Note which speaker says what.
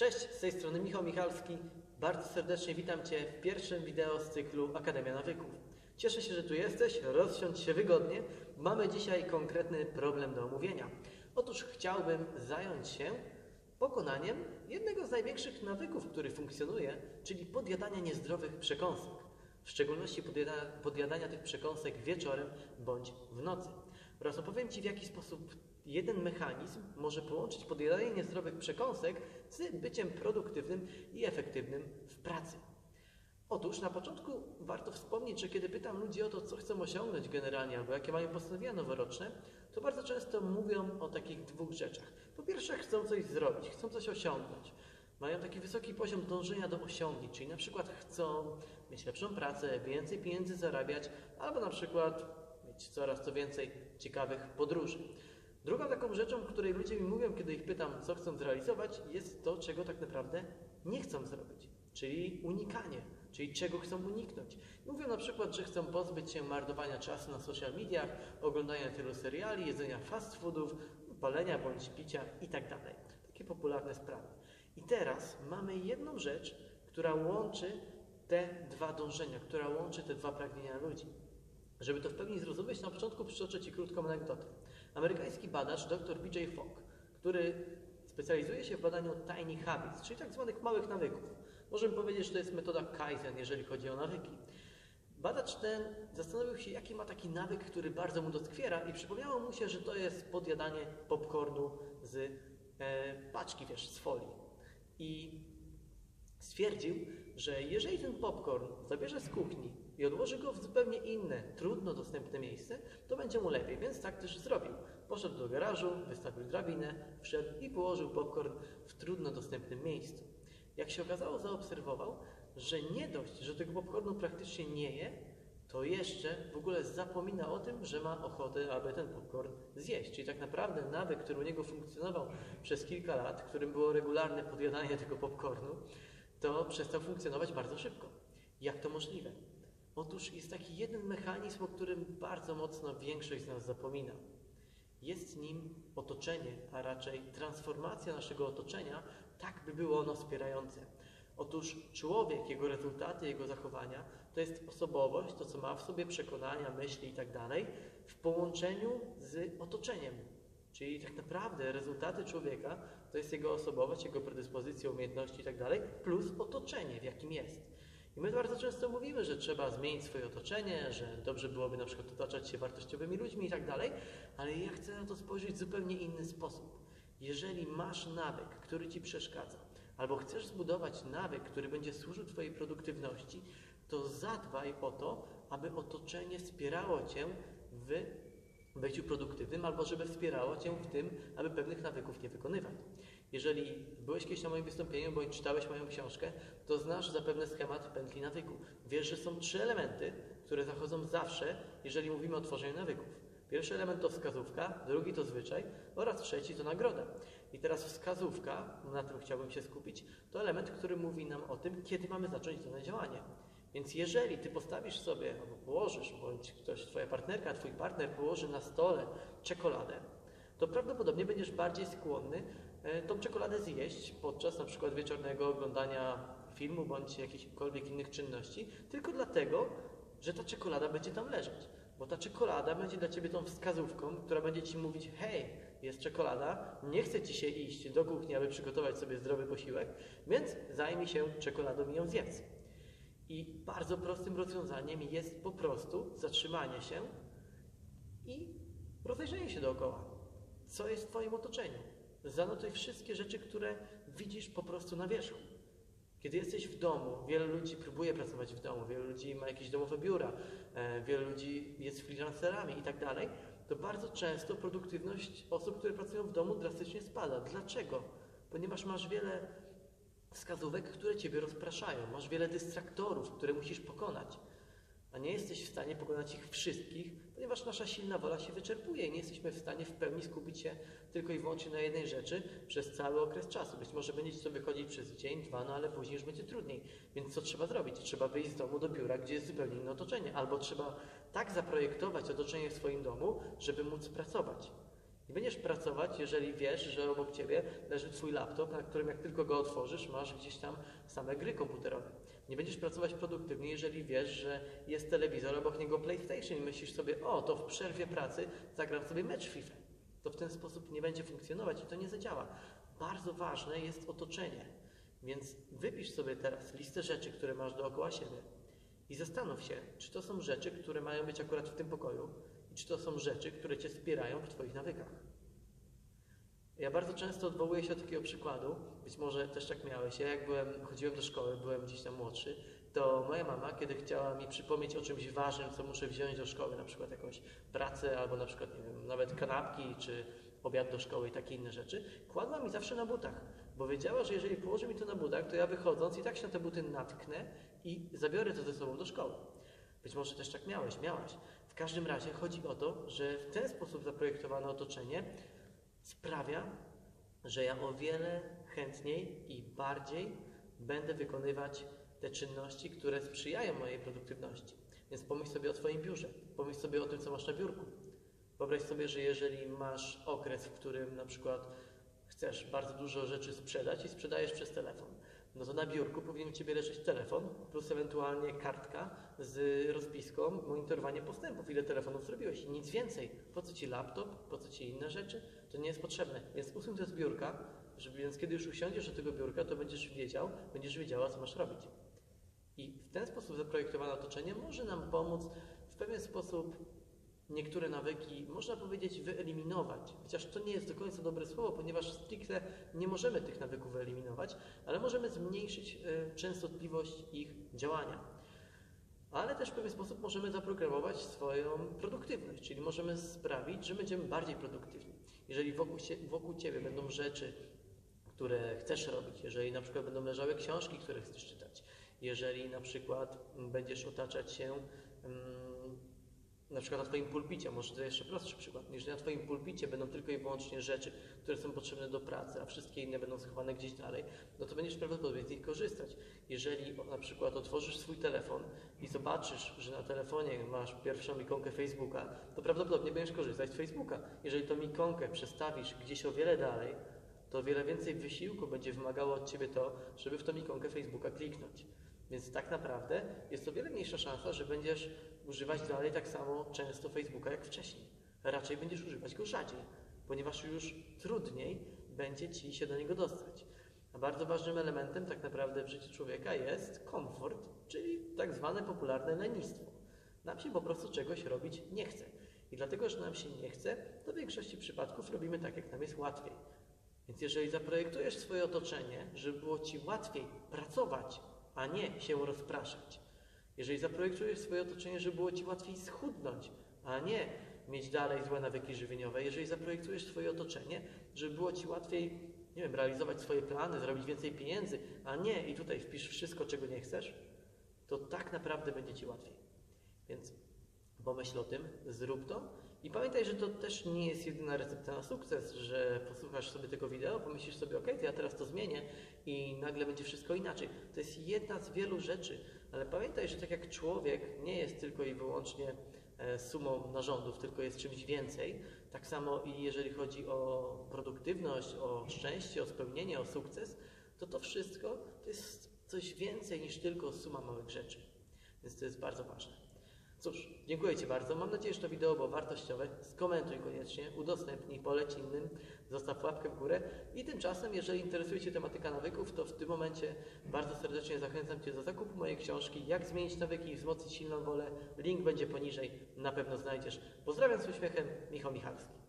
Speaker 1: Cześć, z tej strony Michał Michalski. Bardzo serdecznie witam Cię w pierwszym wideo z cyklu Akademia Nawyków. Cieszę się, że tu jesteś, rozsiądź się wygodnie. Mamy dzisiaj konkretny problem do omówienia. Otóż chciałbym zająć się pokonaniem jednego z największych nawyków, który funkcjonuje, czyli podjadania niezdrowych przekąsek. W szczególności podjada, podjadania tych przekąsek wieczorem bądź w nocy. Oraz opowiem Ci, w jaki sposób jeden mechanizm może połączyć podjadanie niezdrowych przekąsek z byciem produktywnym i efektywnym w pracy. Otóż na początku warto wspomnieć, że kiedy pytam ludzi o to, co chcą osiągnąć generalnie, albo jakie mają postanowienia noworoczne, to bardzo często mówią o takich dwóch rzeczach. Po pierwsze, chcą coś zrobić, chcą coś osiągnąć. Mają taki wysoki poziom dążenia do osiągnięć, czyli na przykład chcą mieć lepszą pracę, więcej pieniędzy zarabiać, albo na przykład mieć coraz to więcej ciekawych podróży. Drugą taką rzeczą, której ludzie mi mówią, kiedy ich pytam, co chcą zrealizować, jest to, czego tak naprawdę nie chcą zrobić, czyli unikanie, czyli czego chcą uniknąć. Mówią na przykład, że chcą pozbyć się marnowania czasu na social mediach, oglądania tylu seriali, jedzenia fast foodów, palenia bądź picia itd. Takie popularne sprawy. I teraz mamy jedną rzecz, która łączy te dwa dążenia, która łączy te dwa pragnienia ludzi. Żeby to w pełni zrozumieć, na początku przytoczę Ci krótką anegdotę. Amerykański badacz dr BJ Fogg, który specjalizuje się w badaniu tiny habits, czyli tak zwanych małych nawyków. Możemy powiedzieć, że to jest metoda Kaizen, jeżeli chodzi o nawyki. Badacz ten zastanowił się, jaki ma taki nawyk, który bardzo mu doskwiera i przypomniało mu się, że to jest podjadanie popcornu z e, paczki, wiesz, z folii. I stwierdził, że jeżeli ten popcorn zabierze z kuchni i odłoży go w zupełnie inne, trudno dostępne miejsce, to będzie mu lepiej, więc tak też zrobił. Poszedł do garażu, wystawił drabinę, wszedł i położył popcorn w trudno dostępnym miejscu. Jak się okazało, zaobserwował, że nie dość, że tego popcornu praktycznie nie je, to jeszcze w ogóle zapomina o tym, że ma ochotę, aby ten popcorn zjeść. Czyli tak naprawdę nawyk, który u niego funkcjonował przez kilka lat, którym było regularne podjadanie tego popcornu, to przestał funkcjonować bardzo szybko. Jak to możliwe? Otóż jest taki jeden mechanizm, o którym bardzo mocno większość z nas zapomina. Jest nim otoczenie, a raczej transformacja naszego otoczenia, tak by było ono wspierające. Otóż człowiek, jego rezultaty, jego zachowania to jest osobowość, to co ma w sobie przekonania, myśli i tak w połączeniu z otoczeniem. Czyli tak naprawdę rezultaty człowieka to jest jego osobowość, jego predyspozycje, umiejętności i tak plus otoczenie, w jakim jest. I my bardzo często mówimy, że trzeba zmienić swoje otoczenie, że dobrze byłoby na przykład otaczać się wartościowymi ludźmi i tak ale ja chcę na to spojrzeć w zupełnie inny sposób. Jeżeli masz nawyk, który ci przeszkadza, albo chcesz zbudować nawyk, który będzie służył Twojej produktywności, to zadbaj o to, aby otoczenie wspierało Cię w byciu produktywnym, albo żeby wspierało Cię w tym, aby pewnych nawyków nie wykonywać. Jeżeli byłeś kiedyś na moim wystąpieniu, bądź czytałeś moją książkę, to znasz zapewne schemat pętli nawyku. Wiesz, że są trzy elementy, które zachodzą zawsze, jeżeli mówimy o tworzeniu nawyków. Pierwszy element to wskazówka, drugi to zwyczaj oraz trzeci to nagroda. I teraz wskazówka, na tym chciałbym się skupić, to element, który mówi nam o tym, kiedy mamy zacząć dane działanie. Więc jeżeli ty postawisz sobie, albo położysz, bądź ktoś, twoja partnerka, twój partner położy na stole czekoladę, to prawdopodobnie będziesz bardziej skłonny tą czekoladę zjeść podczas na przykład wieczornego oglądania filmu bądź jakichkolwiek innych czynności, tylko dlatego, że ta czekolada będzie tam leżeć. Bo ta czekolada będzie dla Ciebie tą wskazówką, która będzie Ci mówić, hej, jest czekolada, nie chce Ci się iść do kuchni, aby przygotować sobie zdrowy posiłek, więc zajmij się czekoladą i ją zjedz. I bardzo prostym rozwiązaniem jest po prostu zatrzymanie się i rozejrzenie się dookoła. Co jest w Twoim otoczeniu? Zanotuj wszystkie rzeczy, które widzisz po prostu na wierzchu. Kiedy jesteś w domu, wiele ludzi próbuje pracować w domu, wielu ludzi ma jakieś domowe biura, e, wielu ludzi jest freelancerami i tak dalej, to bardzo często produktywność osób, które pracują w domu drastycznie spada. Dlaczego? Ponieważ masz wiele wskazówek, które ciebie rozpraszają, masz wiele dystraktorów, które musisz pokonać a nie jesteś w stanie pokonać ich wszystkich, ponieważ nasza silna wola się wyczerpuje i nie jesteśmy w stanie w pełni skupić się tylko i wyłącznie na jednej rzeczy przez cały okres czasu. Być może będziecie sobie chodzić przez dzień, dwa, no ale później już będzie trudniej. Więc co trzeba zrobić? Trzeba wyjść z domu do biura, gdzie jest zupełnie inne otoczenie, albo trzeba tak zaprojektować otoczenie w swoim domu, żeby móc pracować. Nie będziesz pracować, jeżeli wiesz, że obok ciebie leży twój laptop, na którym jak tylko go otworzysz, masz gdzieś tam same gry komputerowe. Nie będziesz pracować produktywnie, jeżeli wiesz, że jest telewizor, obok niego PlayStation i myślisz sobie, o, to w przerwie pracy zagram sobie mecz FIFA. To w ten sposób nie będzie funkcjonować i to nie zadziała. Bardzo ważne jest otoczenie. Więc wypisz sobie teraz listę rzeczy, które masz dookoła siebie i zastanów się, czy to są rzeczy, które mają być akurat w tym pokoju czy to są rzeczy, które cię wspierają w twoich nawykach. Ja bardzo często odwołuję się do takiego przykładu, być może też tak miałeś. Ja jak byłem, chodziłem do szkoły, byłem gdzieś tam młodszy, to moja mama, kiedy chciała mi przypomnieć o czymś ważnym, co muszę wziąć do szkoły, na przykład jakąś pracę albo na przykład, nie wiem, nawet kanapki czy obiad do szkoły i takie inne rzeczy, kładła mi zawsze na butach, bo wiedziała, że jeżeli położy mi to na butach, to ja wychodząc i tak się na te buty natknę i zabiorę to ze sobą do szkoły. Być może też tak miałeś, miałaś. W każdym razie chodzi o to, że w ten sposób zaprojektowane otoczenie sprawia, że ja o wiele chętniej i bardziej będę wykonywać te czynności, które sprzyjają mojej produktywności. Więc pomyśl sobie o Twoim biurze, pomyśl sobie o tym, co masz na biurku. Wyobraź sobie, że jeżeli masz okres, w którym na przykład chcesz bardzo dużo rzeczy sprzedać i sprzedajesz przez telefon, no to na biurku powinien Ciebie leżeć telefon plus ewentualnie kartka z rozpiską, monitorowanie postępów, ile telefonów zrobiłeś i nic więcej. Po co Ci laptop, po co Ci inne rzeczy? To nie jest potrzebne. Więc usuń to z biurka, żeby, więc kiedy już usiądziesz do tego biurka, to będziesz wiedział, będziesz wiedziała, co masz robić. I w ten sposób zaprojektowane otoczenie może nam pomóc w pewien sposób niektóre nawyki, można powiedzieć, wyeliminować. Chociaż to nie jest do końca dobre słowo, ponieważ stricte nie możemy tych nawyków wyeliminować, ale możemy zmniejszyć y, częstotliwość ich działania. Ale też w pewien sposób możemy zaprogramować swoją produktywność, czyli możemy sprawić, że będziemy bardziej produktywni. Jeżeli wokół, wokół Ciebie będą rzeczy, które chcesz robić, jeżeli na przykład będą leżały książki, które chcesz czytać, jeżeli na przykład będziesz otaczać się na przykład na Twoim pulpicie, może to jeszcze prostszy przykład, niż na Twoim pulpicie będą tylko i wyłącznie rzeczy, które są potrzebne do pracy, a wszystkie inne będą schowane gdzieś dalej, no to będziesz prawdopodobnie z nich korzystać. Jeżeli na przykład otworzysz swój telefon i zobaczysz, że na telefonie masz pierwszą ikonkę Facebooka, to prawdopodobnie będziesz korzystać z Facebooka. Jeżeli tą ikonkę przestawisz gdzieś o wiele dalej, to wiele więcej wysiłku będzie wymagało od Ciebie to, żeby w tą ikonkę Facebooka kliknąć. Więc tak naprawdę jest o wiele mniejsza szansa, że będziesz używać dalej tak samo często Facebooka jak wcześniej. Raczej będziesz używać go rzadziej, ponieważ już trudniej będzie Ci się do niego dostać. A bardzo ważnym elementem tak naprawdę w życiu człowieka jest komfort, czyli tak zwane popularne lenistwo. Nam się po prostu czegoś robić nie chce. I dlatego, że nam się nie chce, to w większości przypadków robimy tak, jak nam jest łatwiej. Więc jeżeli zaprojektujesz swoje otoczenie, żeby było Ci łatwiej pracować, a nie się rozpraszać, jeżeli zaprojektujesz swoje otoczenie, żeby było Ci łatwiej schudnąć, a nie mieć dalej złe nawyki żywieniowe, jeżeli zaprojektujesz swoje otoczenie, żeby było Ci łatwiej, nie wiem, realizować swoje plany, zrobić więcej pieniędzy, a nie i tutaj wpisz wszystko, czego nie chcesz, to tak naprawdę będzie Ci łatwiej. Więc pomyśl o tym, zrób to i pamiętaj, że to też nie jest jedyna recepta na sukces, że posłuchasz sobie tego wideo, pomyślisz sobie, ok, to ja teraz to zmienię i nagle będzie wszystko inaczej. To jest jedna z wielu rzeczy, ale pamiętaj, że tak jak człowiek nie jest tylko i wyłącznie e, sumą narządów, tylko jest czymś więcej, tak samo i jeżeli chodzi o produktywność, o szczęście, o spełnienie, o sukces, to to wszystko to jest coś więcej niż tylko suma małych rzeczy. Więc to jest bardzo ważne. Cóż, dziękuję Ci bardzo. Mam nadzieję, że to wideo było wartościowe. Skomentuj koniecznie, udostępnij, poleć innym, zostaw łapkę w górę. I tymczasem, jeżeli interesuje Cię tematyka nawyków, to w tym momencie bardzo serdecznie zachęcam Cię do zakupu mojej książki Jak zmienić nawyki i wzmocnić silną wolę. Link będzie poniżej, na pewno znajdziesz. Pozdrawiam z uśmiechem, Michał Michalski.